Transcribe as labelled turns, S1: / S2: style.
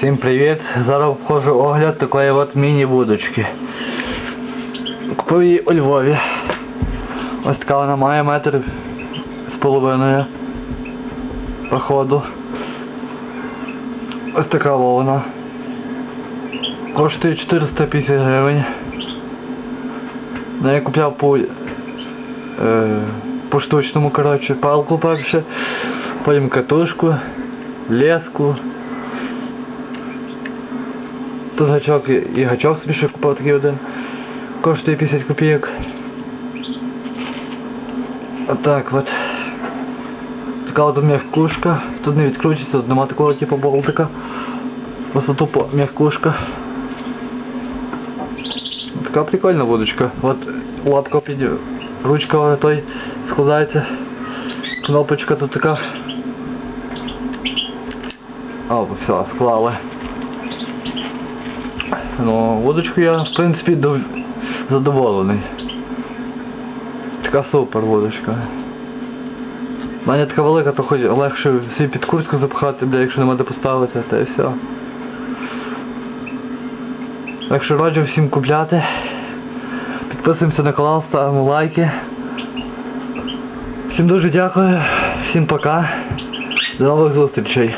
S1: Всім привіт! Зараз вхожу огляд такої от міні-вудочки. Купив її у Львові. Ось така вона має метр з половиною проходу. Ось така вона. Коштує 450 гривень. Я купляв по, е, по штучному, коротше, палку перше, потім катушку, леску. Тут гачок і- гачок собі ще купив такий один. Коштує 50 копійок. Отак от. Така от м'якушка. Тут не відкручується, тут нема такого типу болтика. Просто тупо м'якушка. Така прикольна водочка. От лапка під ручка той складається. Кнопочка тут така. О, все, склали. Ну, водочку я, в принципі, дов... задоволений. Така супер водочка. У мене така велика, то хоч легше всі під куртку запхати, бля, якщо нема де поставити, та і все. Так що раджу всім купляти. Підписуємося на канал, ставимо лайки. Всім дуже дякую, всім пока. До нових зустрічей.